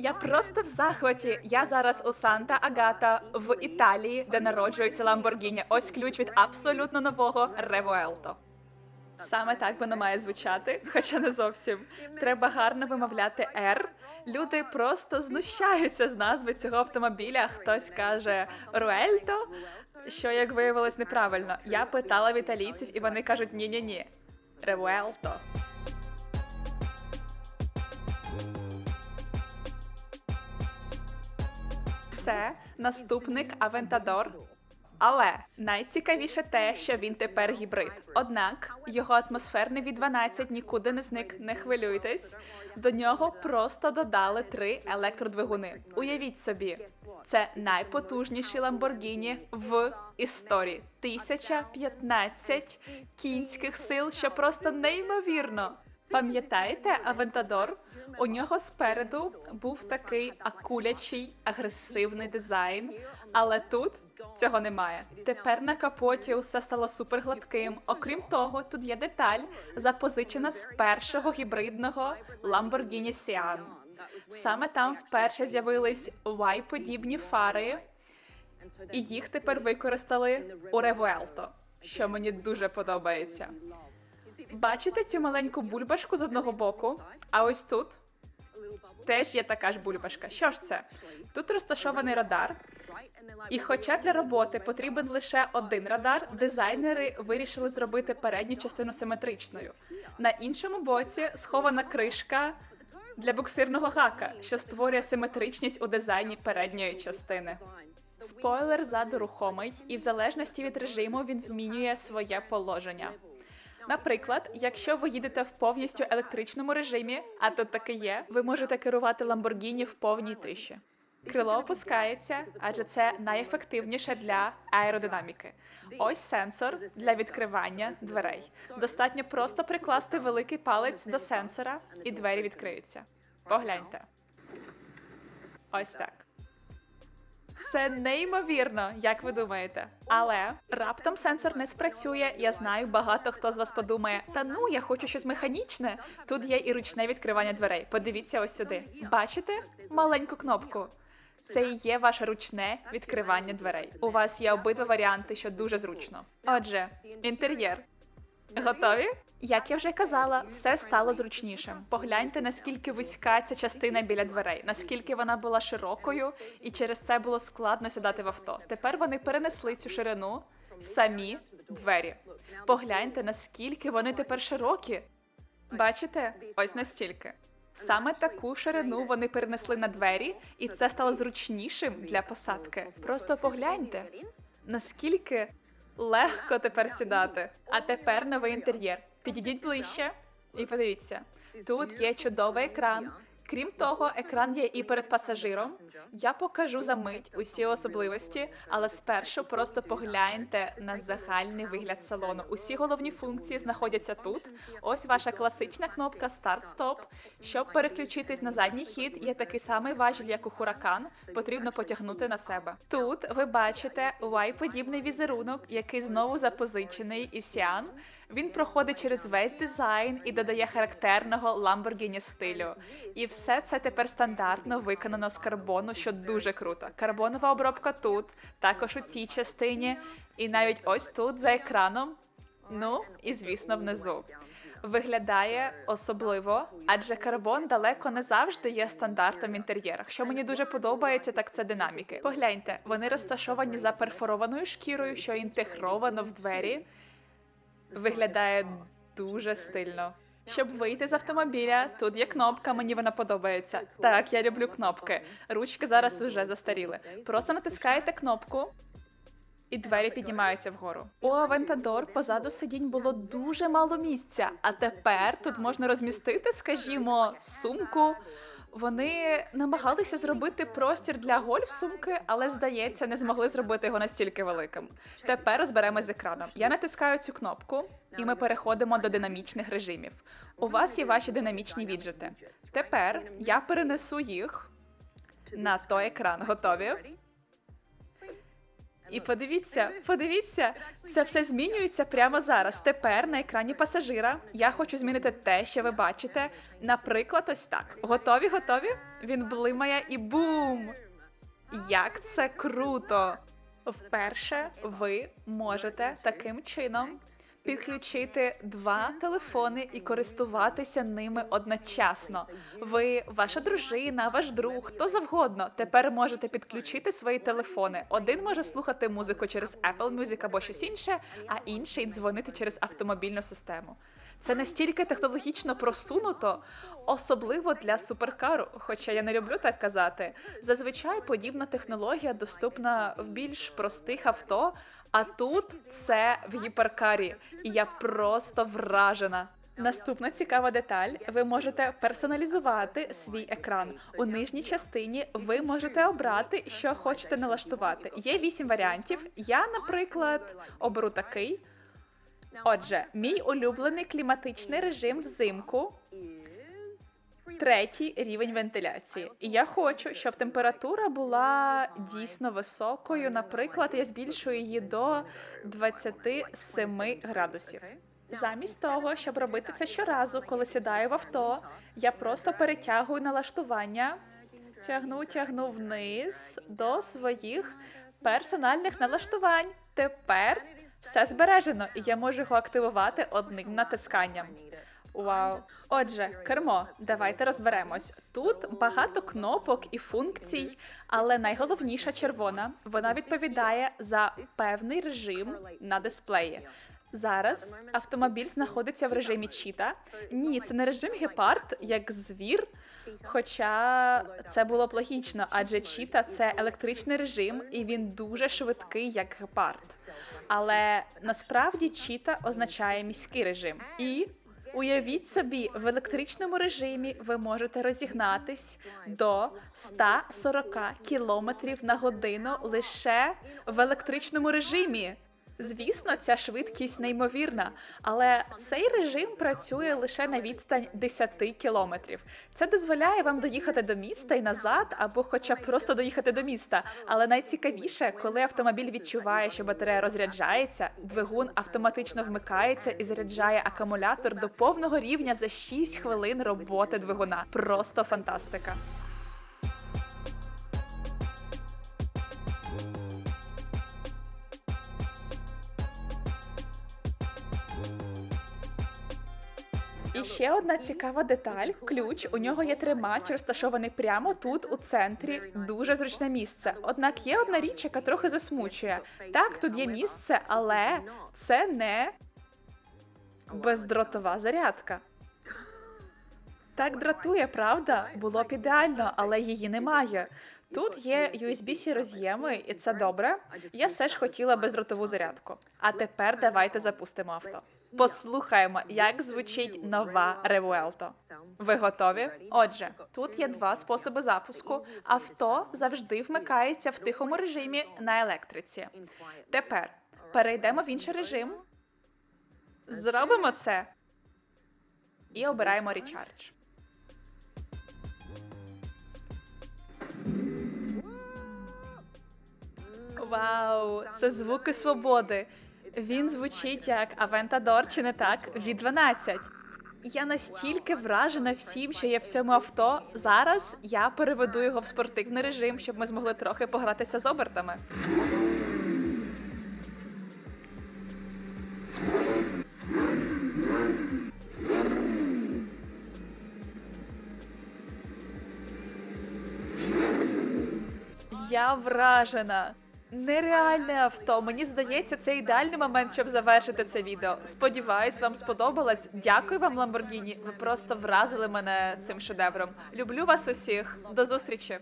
Я просто в захваті. Я зараз у Санта Агата в Італії, де народжується Ламборгіні. Ось ключ від абсолютно нового Ревуелто. Саме так воно має звучати, хоча не зовсім. Треба гарно вимовляти R. Люди просто знущаються з назви цього автомобіля. Хтось каже Руельто, що як виявилось неправильно. Я питала в італійців, і вони кажуть ні-ні ні. Ревуелто. Це наступник Авентадор. Але найцікавіше те, що він тепер гібрид. Однак його атмосферний від 12 нікуди не зник, не хвилюйтесь. До нього просто додали три електродвигуни. Уявіть собі, це найпотужніший Ламборгіні в історії. 1015 кінських сил, що просто неймовірно. Пам'ятаєте Авентадор? У нього спереду був такий акулячий агресивний дизайн, але тут цього немає. Тепер на капоті усе стало супергладким. Окрім того, тут є деталь, запозичена з першого гібридного Lamborghini Sian. Саме там вперше з'явились Y-подібні фари, і їх тепер використали у Revuelto, що мені дуже подобається. Бачите цю маленьку бульбашку з одного боку? А ось тут теж є така ж бульбашка. Що ж це? Тут розташований радар. І хоча для роботи потрібен лише один радар, дизайнери вирішили зробити передню частину симетричною. На іншому боці схована кришка для буксирного гака, що створює симетричність у дизайні передньої частини. Спойлер ззаду рухомий, і в залежності від режиму він змінює своє положення. Наприклад, якщо ви їдете в повністю електричному режимі, а тут таки є, ви можете керувати Lamborghini в повній тиші. Крило опускається, адже це найефективніше для аеродинаміки. Ось сенсор для відкривання дверей. Достатньо просто прикласти великий палець до сенсора, і двері відкриються. Погляньте. Ось так. Це неймовірно, як ви думаєте. Але раптом сенсор не спрацює. Я знаю, багато хто з вас подумає: та ну я хочу щось механічне. Тут є і ручне відкривання дверей. Подивіться ось сюди. Бачите маленьку кнопку? Це і є ваше ручне відкривання дверей. У вас є обидва варіанти, що дуже зручно. Отже, інтер'єр. Готові? Як я вже казала, все стало зручнішим. Погляньте, наскільки вузька ця частина біля дверей, наскільки вона була широкою, і через це було складно сідати в авто. Тепер вони перенесли цю ширину в самі двері. Погляньте, наскільки вони тепер широкі. Бачите? Ось настільки. Саме таку ширину вони перенесли на двері, і це стало зручнішим для посадки. Просто погляньте, наскільки легко тепер сідати. А тепер новий інтер'єр. Підійдіть ближче і подивіться. Тут є чудовий екран. Крім того, екран є і перед пасажиром. Я покажу за мить усі особливості, але спершу просто погляньте на загальний вигляд салону. Усі головні функції знаходяться тут. Ось ваша класична кнопка Старт-Стоп. Щоб переключитись на задній хід, є такий самий важіль, як у Huracan. Потрібно потягнути на себе. Тут ви бачите Y-подібний візерунок, який знову запозичений із Sian. Він проходить через весь дизайн і додає характерного Lamborghini стилю. І все це тепер стандартно виконано з карбону, що дуже круто. Карбонова обробка тут, також у цій частині, і навіть ось тут за екраном. Ну і звісно, внизу. Виглядає особливо, адже карбон далеко не завжди є стандартом в інтер'єрах. Що мені дуже подобається, так це динаміки. Погляньте, вони розташовані за перфорованою шкірою, що інтегровано в двері виглядає дуже стильно. Щоб вийти з автомобіля, тут є кнопка, мені вона подобається. Так, я люблю кнопки. Ручки зараз вже застаріли. Просто натискаєте кнопку. І двері піднімаються вгору. У Авентадор позаду сидінь було дуже мало місця, а тепер тут можна розмістити, скажімо, сумку. Вони намагалися зробити простір для гольф сумки, але здається, не змогли зробити його настільки великим. Тепер розберемось з екраном. Я натискаю цю кнопку, і ми переходимо до динамічних режимів. У вас є ваші динамічні віджити. Тепер я перенесу їх на той екран. Готові? І подивіться, подивіться, це все змінюється прямо зараз. Тепер на екрані пасажира я хочу змінити те, що ви бачите. Наприклад, ось так. Готові, готові? Він блимає і бум! Як це круто! Вперше ви можете таким чином підключити два телефони і користуватися ними одночасно. Ви, ваша дружина, ваш друг, хто завгодно. Тепер можете підключити свої телефони. Один може слухати музику через Apple Music або щось інше, а інший дзвонити через автомобільну систему. Це настільки технологічно просунуто, особливо для суперкару. Хоча я не люблю так казати. Зазвичай подібна технологія доступна в більш простих авто, а тут це в гіперкарі, і я просто вражена. Наступна цікава деталь: ви можете персоналізувати свій екран. У нижній частині ви можете обрати, що хочете налаштувати. Є вісім варіантів. Я, наприклад, оберу такий. Отже, мій улюблений кліматичний режим взимку. Третій рівень вентиляції. І я хочу, щоб температура була дійсно високою. Наприклад, я збільшую її до 27 градусів. Замість того, щоб робити це щоразу, коли сідаю в авто, я просто перетягую налаштування, тягну, тягну вниз до своїх персональних налаштувань. Тепер все збережено, і я можу його активувати одним натисканням. Вау. Отже, кермо, давайте розберемось. Тут багато кнопок і функцій, але найголовніша червона. Вона відповідає за певний режим на дисплеї. Зараз автомобіль знаходиться в режимі чіта. Ні, це не режим гепард, як звір. Хоча це було б логічно, адже чіта це електричний режим, і він дуже швидкий, як гепард. Але насправді чіта означає міський режим. І уявіть собі, в електричному режимі ви можете розігнатись до 140 км на годину лише в електричному режимі. Звісно, ця швидкість неймовірна, але цей режим працює лише на відстань 10 кілометрів. Це дозволяє вам доїхати до міста і назад, або хоча б просто доїхати до міста. Але найцікавіше, коли автомобіль відчуває, що батарея розряджається, двигун автоматично вмикається і заряджає акумулятор до повного рівня за 6 хвилин роботи двигуна. Просто фантастика. І ще одна цікава деталь: ключ. У нього є тримач, розташований прямо тут, у центрі. Дуже зручне місце. Однак є одна річ, яка трохи засмучує. Так, тут є місце, але це не бездротова зарядка. Так дратує, правда? Було б ідеально, але її немає. Тут є USB-C роз'єми, і це добре. Я все ж хотіла бездротову зарядку. А тепер давайте запустимо авто. Послухаємо, як звучить нова Revuelto. Ви готові? Отже, тут є два способи запуску. Авто завжди вмикається в тихому режимі на електриці. Тепер перейдемо в інший режим. Зробимо це і обираємо Recharge. Вау, це звуки свободи. Він звучить як Авентадор, чи не так? Від 12. Я настільки вражена всім, що є в цьому авто. Зараз я переведу його в спортивний режим, щоб ми змогли трохи погратися з обертами. Я вражена. Нереальне авто. Мені здається, це ідеальний момент, щоб завершити це відео. Сподіваюсь, вам сподобалось. Дякую вам, Ламборгіні. Ви просто вразили мене цим шедевром. Люблю вас усіх. До зустрічі.